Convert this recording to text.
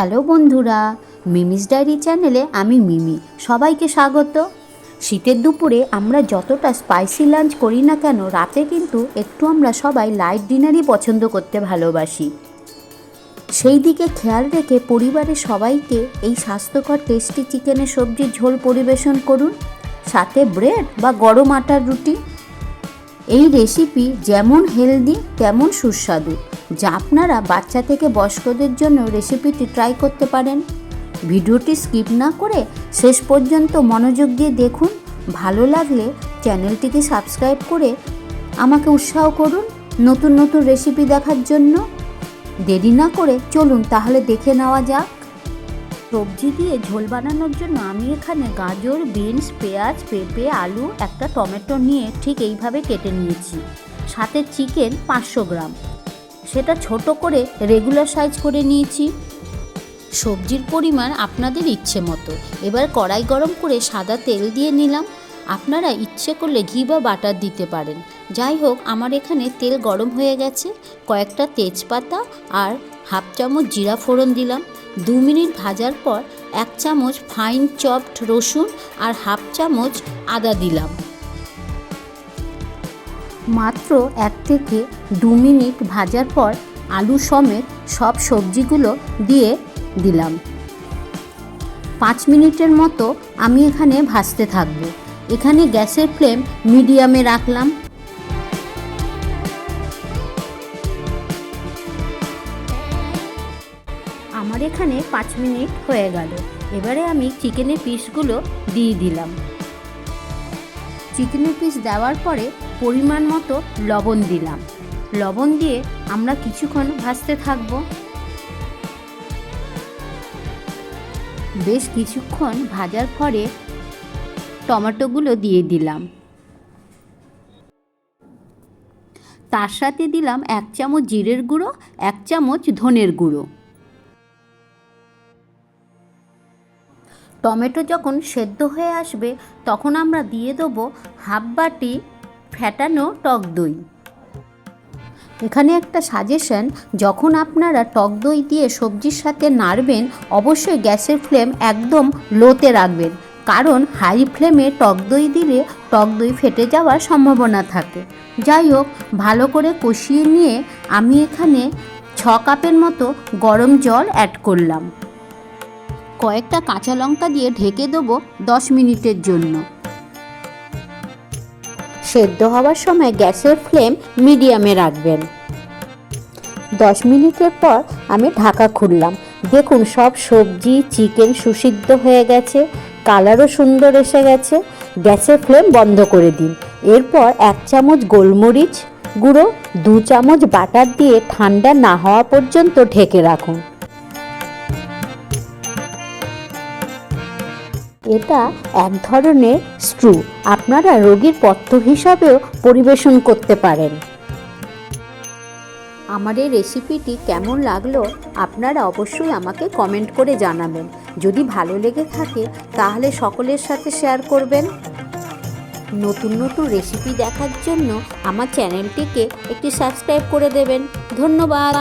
Hello বন্ধুরা, Mimi's diary চ্যানেলে আমি মিমি। সবাইকে স্বাগত। শীতের দুপুরে আমরা যতটা স্পাইসি লাঞ্চ করি না কেন, রাতে কিন্তু একটু আমরা সবাই লাইট ডিনারই পছন্দ করতে ভালোবাসি। সেই দিকে খেয়াল রেখে পরিবারের সবাইকে এই স্বাস্থ্যকর টেস্টি চিকেনের সবজির ঝোল পরিবেশন করুন, সাথে ব্রেড বা গরম আটার রুটি। এই রেসিপি যেমন হেলদি তেমন সুস্বাদু। যা আপনারা বাচ্চা থেকে বয়স্কদের জন্য রেসিপিটি ট্রাই করতে পারেন। ভিডিওটি স্কিপ না করে শেষ পর্যন্ত মনোযোগ দিয়ে দেখুন। ভালো লাগলে চ্যানেলটিকে সাবস্ক্রাইব করে আমাকে উৎসাহ করুন নতুন নতুন রেসিপি দেখার জন্য। দেরি না করে চলুন তাহলে দেখে নেওয়া যাক। সবজি দিয়ে ঝোল বানানোর জন্য আমি এখানে গাজর, বিনস, পেঁয়াজ, পেঁপে, আলু, একটা টমেটো নিয়ে ঠিক এইভাবে কেটে নিয়েছি। সাথে চিকেন পাঁচশো গ্রাম। সেটা ছোট করে রেগুলার সাইজ করে নিয়েছি। সবজির পরিমাণ আপনাদের ইচ্ছে মতো। এবার কড়াই গরম করে সাদা তেল দিয়ে নিলাম। আপনারা ইচ্ছে করলে ঘি বা বাটার দিতে পারেন। যাই হোক, আমার এখানে তেল গরম হয়ে গেছে। কয়েকটা তেজপাতা আর হাফ চামচ জিরা ফোড়ন দিলাম। দু মিনিট ভাজার পর এক চামচ ফাইন চপড রসুন আর হাফ চামচ আদা দিলাম। মাত্র এক থেকে দু মিনিট ভাজার পর আলু সমেত সব সবজিগুলো দিয়ে দিলাম। পাঁচ মিনিটের মতো আমি এখানে ভাজতে থাকব। এখানে গ্যাসের ফ্লেম মিডিয়ামে রাখলাম। আমার এখানে পাঁচ মিনিট হয়ে গেল। এবারে আমি চিকেনের পিসগুলো দিয়ে দিলাম। চিকেনের পিস দেওয়ার পরে পরিমাণ মতো লবণ দিলাম। লবণ দিয়ে আমরা কিছুক্ষণ ভাজতে থাকব। বেশ কিছুক্ষণ ভাজার পরে টমেটোগুলো দিয়ে দিলাম। তার সাথে দিলাম এক চামচ জিরের গুঁড়ো, এক চামচ ধনের গুঁড়ো। টমেটো যখন সেদ্ধ হয়ে আসবে, তখন আমরা দিয়ে দেবো হাফ বাটি ফ্যাটানো টক দই। এখানে একটা সাজেশন যখন আপনারা টক দই দিয়ে সবজির সাথে নাড়বেন, অবশ্যই গ্যাসের ফ্লেম একদম লোতে রাখবেন, কারণ হাই ফ্লেমে টক দই দিলে টক দই ফেটে যাওয়ার সম্ভাবনা থাকে। যাই হোক, ভালো করে কষিয়ে নিয়ে আমি এখানে ছ কাপের মতো গরম জল অ্যাড করলাম। কয়েকটা কাঁচা লঙ্কা দিয়ে ঢেকে দেবো দশ মিনিটের জন্য। সেদ্ধ হওয়ার সময় গ্যাসের ফ্লেম মিডিয়ামে রাখবেন। দশ মিনিটের পর আমি ঢাকা খুললাম। দেখুন, সব সবজি, চিকেন সুসিদ্ধ হয়ে গেছে, কালারও সুন্দর এসে গেছে। গ্যাসের ফ্লেম বন্ধ করে দিন। এরপর এক চামচ গোলমরিচ গুঁড়ো, দু চামচ বাটার দিয়ে ঠান্ডা না হওয়া পর্যন্ত ঢেকে রাখুন। এটা এক ধরনের স্ট্রু আপনারা রোগীর পথ্য হিসাবেও পরিবেশন করতে পারেন। আমার এই রেসিপিটি কেমন লাগল আপনারা অবশ্যই আমাকে কমেন্ট করে জানাবেন। যদি ভালো লেগে থাকে, তাহলে সকলের সাথে শেয়ার করবেন। নতুন নতুন রেসিপি দেখার জন্য আমার চ্যানেলটিকে একটি সাবস্ক্রাইব করে দেবেন। ধন্যবাদ।